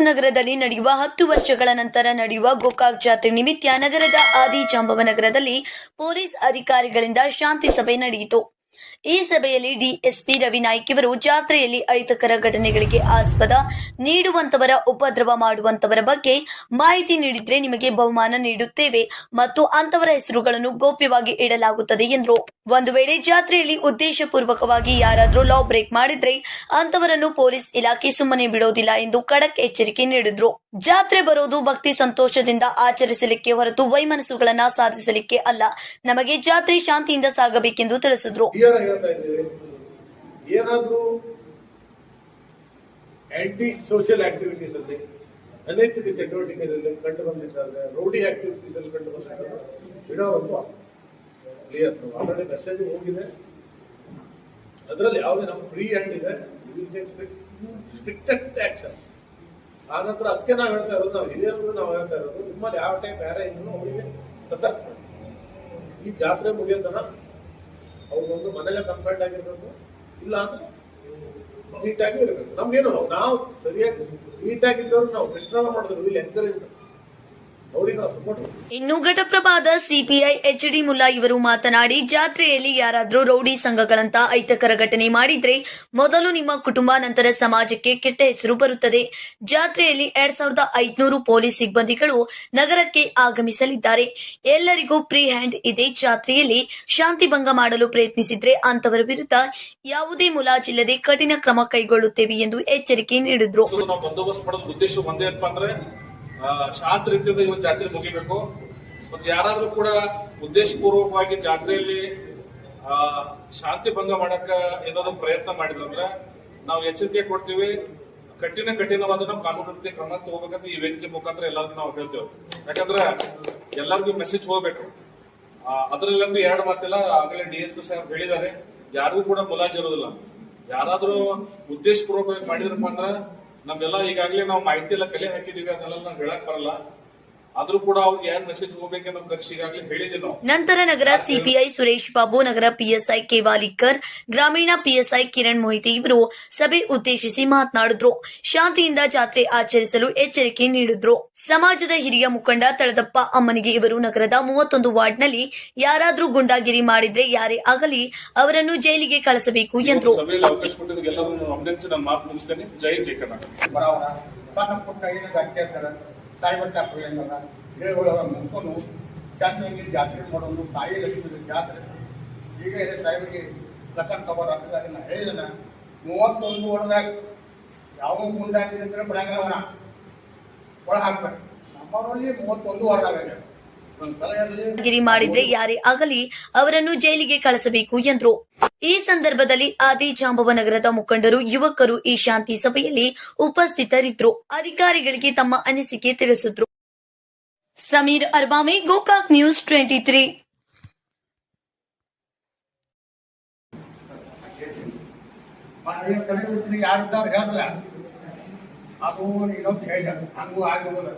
ನಗರದಲ್ಲಿ ನಡೆಯುವ ಹತ್ತು ವರ್ಷಗಳ ನಂತರ ನಡೆಯುವ ಗೋಕಾಕ್ ಜಾತ್ರೆ ನಿಮಿತ್ತ ನಗರದ ಆದಿ ಜಾಂಬವ ನಗರದಲ್ಲಿ ಪೊಲೀಸ್ ಅಧಿಕಾರಿಗಳಿಂದ ಶಾಂತಿ ಸಭೆ ನಡೆಯಿತು. ಈ ಸಭೆಯಲ್ಲಿ ಡಿಎಸ್ಪಿ ರವಿನಾಯ್ಕ್ ಇವರು ಜಾತ್ರೆಯಲ್ಲಿ ಅಹಿತಕರ ಘಟನೆಗಳಿಗೆ ಆಸ್ಪದ ನೀಡುವಂತವರ, ಉಪದ್ರವ ಮಾಡುವಂತವರ ಬಗ್ಗೆ ಮಾಹಿತಿ ನೀಡಿದ್ರೆ ನಿಮಗೆ ಬಹುಮಾನ ನೀಡುತ್ತೇವೆ ಮತ್ತು ಅಂತವರ ಹೆಸರುಗಳನ್ನು ಗೌಪ್ಯವಾಗಿ ಇಡಲಾಗುತ್ತದೆ ಎಂದರು. ಒಂದು ವೇಳೆ ಜಾತ್ರೆಯಲ್ಲಿ ಉದ್ದೇಶಪೂರ್ವಕವಾಗಿ ಯಾರಾದರೂ ಲಾ ಬ್ರೇಕ್ ಮಾಡಿದ್ರೆ ಅಂತವರನ್ನು ಪೊಲೀಸ್ ಇಲಾಖೆ ಸುಮ್ಮನೆ ಬಿಡೋದಿಲ್ಲ ಎಂದು ಖಡಕ್ ಎಚ್ಚರಿಕೆ ನೀಡಿದ್ರು. ಜಾತ್ರೆ ಬರೋದು ಭಕ್ತಿ ಸಂತೋಷದಿಂದ ಆಚರಿಸಲಿಕ್ಕೆ ಹೊರತು ವೈಮನಸ್ಸುಗಳನ್ನ ಸಾಧಿಸಲಿಕ್ಕೆ ಅಲ್ಲ. ನಮಗೆ ಜಾತ್ರೆ ಶಾಂತಿಯಿಂದ ಸಾಗಬೇಕೆಂದು ತಿಳಿಸಿದ್ರು. ಅನೈತಿಕ ಚಟುವಟಿಕೆಗಳಲ್ಲಿ ಕಂಡು ಬಂದಿದ್ದಾರೆ ಆಕ್ಟಿವಿಟೀಸ್ ಅಲ್ಲಿ ಕಂಡು ಬಂದಿದ್ದಾರೆ ಬಿಡೋವಂತ ಕ್ಲಿಯರ್ ಆಲ್ರೆಡಿ ಮೆಸೇಜ್ ಹೋಗಿದೆ. ಅದರಲ್ಲಿ ಯಾವುದೇ ನಮ್ಮ ಫ್ರೀ ಹ್ಯಾಂಡ್ ಇದೆ. ಸ್ಟ್ರಿಕ್ಟೆಸ್ಟ್ ಆಕ್ಷನ್ ನಂತರ ಅದಕ್ಕೆ ನಾವು ಹೇಳ್ತಾ ಇರೋದು, ನಾವು ಹಿರಿಯರು ನಾವು ಹೇಳ್ತಾ ಇರೋದು, ನಿಮ್ಮಲ್ಲಿ ಯಾವ ಟೈಪ್ ಯಾರೇ ಇನ್ನೂ ಅವರಿಗೆ ಸತರ್ಕ ಈ ಜಾತ್ರೆ ಮುಗಿಯೋತನ ಅವ್ರಿಗೊಂದು ಮನೇಲೆ ಕಂಫರ್ಟ್ ಆಗಿರ್ಬೇಕು. ಇಲ್ಲ ಅಂದ್ರೆ ನೀಟಾಗಿ ಇರಬೇಕು. ನಮ್ಗೇನು, ನಾವು ಸರಿಯಾಗಿ ನೀಟಾಗಿದ್ದವ್ರು ನಾವು ಡಿಸ್ಟರ್ಬ್ ಮಾಡಿದ್ರು ಇಲ್ಲಿ ಎಂಕರೇಜ್ ಇನ್ನು ಘಟಪ್ರಭಾದ ಸಿಪಿಐ ಎಚ್ ಡಿ ಮುಲ್ಲಾ ಇವರು ಮಾತನಾಡಿ ಜಾತ್ರೆಯಲ್ಲಿ ಯಾರಾದರೂ ರೌಡಿ ಸಂಘಗಳಂತ ಅಹಿತಕರ ಘಟನೆ ಮಾಡಿದ್ರೆ ಮೊದಲು ನಿಮ್ಮ ಕುಟುಂಬ ನಂತರ ಸಮಾಜಕ್ಕೆ ಕೆಟ್ಟ ಹೆಸರು ಬರುತ್ತದೆ. ಜಾತ್ರೆಯಲ್ಲಿ ಎರಡ್ ಸಾವಿರದ ಐದುನೂರು ಪೊಲೀಸ್ ಸಿಬ್ಬಂದಿಗಳು ನಗರಕ್ಕೆ ಆಗಮಿಸಲಿದ್ದಾರೆ. ಎಲ್ಲರಿಗೂ ಫ್ರೀ ಹ್ಯಾಂಡ್ ಇದೆ ಜಾತ್ರೆಯಲ್ಲಿ. ಶಾಂತಿ ಭಂಗ ಮಾಡಲು ಪ್ರಯತ್ನಿಸಿದ್ರೆ ಅಂತವರ ವಿರುದ್ಧ ಯಾವುದೇ ಮುಲಾಜಿಲ್ಲದೆ ಕಠಿಣ ಕ್ರಮ ಕೈಗೊಳ್ಳುತ್ತೇವೆ ಎಂದು ಎಚ್ಚರಿಕೆ ನೀಡಿದ್ರು. ಶಾಂತ ರೀತಿಯಿಂದ ಇವತ್ತು ಜಾತ್ರೆ ಮುಗಿಬೇಕು. ಮತ್ತೆ ಯಾರಾದ್ರೂ ಕೂಡ ಉದ್ದೇಶಪೂರ್ವಕವಾಗಿ ಜಾತ್ರೆಯಲ್ಲಿ ಶಾಂತಿ ಭಂಗ ಮಾಡಕ್ಕ ಏನಾದ್ರು ಪ್ರಯತ್ನ ಮಾಡಿದ್ರಂದ್ರೆ ನಾವು ಎಚ್ಚರಿಕೆ ಕೊಡ್ತೀವಿ. ಕಠಿಣ ಕಠಿಣವಾದ ನಾವು ಕಾನೂನು ಕ್ರಮ ತಗೋಬೇಕಂತ ಈ ವೇದಿಕೆ ಮುಖಾಂತರ ಎಲ್ಲರಿಗೂ ನಾವು ಹೇಳ್ತೇವೆ. ಯಾಕಂದ್ರೆ ಎಲ್ಲರಿಗೂ ಮೆಸೇಜ್ ಹೋಗ್ಬೇಕು. ಅದ್ರಲ್ಲಂತೂ ಎರಡು ಮಾತಿಲ್ಲ. ಆಗಲೇ ಡಿ ಎಸ್ ಪಿ ಸಾಹೇಬ್ ಹೇಳಿದ್ದಾರೆ. ಯಾರಿಗೂ ಕೂಡ ಮುಲಾಜ್ ಇರೋದಿಲ್ಲ ಯಾರಾದ್ರೂ ಉದ್ದೇಶಪೂರ್ವಕವಾಗಿ ಮಾಡಿದ್ರಪ್ಪ ಅಂದ್ರ ನಮ್ದೆಲ್ಲ ಈಗಾಗಲೇ ನಾವು ಮಾಹಿತಿ ಎಲ್ಲ ಕಲೆ ಹಾಕಿದೀವಿ ಅದನ್ನೆಲ್ಲ ನಾವು ಹೇಳಕ್ ಬರಲ್ಲ. ನಂತರ ನಗರ ಸಿಪಿಐ ಸುರೇಶ್ ಬಾಬು ನಗರ ಪಿಎಸ್ಐ ಕೇವಾಲಿಕರ್ ಗ್ರಾಮೀಣ ಪಿಎಸ್ಐ ಕಿರಣ್ ಮೊಹಿತಿ ಇವರು ಸಭೆ ಉದ್ದೇಶಿಸಿ ಮಾತನಾಡಿದ್ರು. ಶಾಂತಿಯಿಂದ ಜಾತ್ರೆ ಆಚರಿಸಲು ಎಚ್ಚರಿಕೆ ನೀಡಿದ್ರು. ಸಮಾಜದ ಹಿರಿಯ ಮುಖಂಡ ತಳದಪ್ಪ ಅಮ್ಮನಿಗೆ ಇವರು ನಗರದ ಮೂವತ್ತೊಂದು ವಾರ್ಡ್ನಲ್ಲಿ ಯಾರಾದ್ರೂ ಗುಂಡಾಗಿರಿ ಮಾಡಿದ್ರೆ ಯಾರೇ ಆಗಲಿ ಅವರನ್ನು ಜೈಲಿಗೆ ಕಳಿಸಬೇಕು ಎಂದ್ರು. ಚಾಪು ಏನಲ್ಲ ದೇವಗಳ ಮುನ್ಕೊಂಡು ಚಂದಂಗಿ ಜಾತ್ರೆ ಮಾಡೋನು ತಾಯಿ ಲಕ್ಷ್ಮಿ ಜಾತ್ರೆ. ಈಗ ಇದೆ ಸಾಹೇಬರಿಗೆ ಲಕ್ಕನ್ ಖಬರ್ ಆಗ್ತದೆ ನಾನು ಹೇಳಿದನ ಮೂವತ್ತೊಂದು ವರ್ಷದಾಗ ಯಾವ ಗುಂಡಾಗಿದೆ ಅಂದರೆ ಬಿಡಂಗವನ ಒಳ ಹಾಕ್ಬೇಕು ನಮ್ಮವರಲ್ಲಿ ಮೂವತ್ತೊಂದು ವರ್ಷದಾಗ ಗಿರಿ ಮಾಡಿದ್ರೆ ಯಾರೇ ಆಗಲಿ ಅವರನ್ನು ಜೈಲಿಗೆ ಕಳಿಸಬೇಕು ಎಂದರು. ಈ ಸಂದರ್ಭದಲ್ಲಿ ಆದಿ ಜಾಂಬವ ನಗರದ ಮುಖಂಡರು, ಯುವಕರು ಈ ಶಾಂತಿ ಸಭೆಯಲ್ಲಿ ಉಪಸ್ಥಿತರಿದ್ದರು ಅಧಿಕಾರಿಗಳಿಗೆ ತಮ್ಮ ಅನಿಸಿಕೆ ತಿಳಿಸಿದ್ರು. Sameer ಅರ್ಬಾಮಿ Gokak news twenty three. ಅದು ಇನ್ನೊಂದು ಹೇಳಿದ. ಹಂಗೂ ಆಗಿರೋದು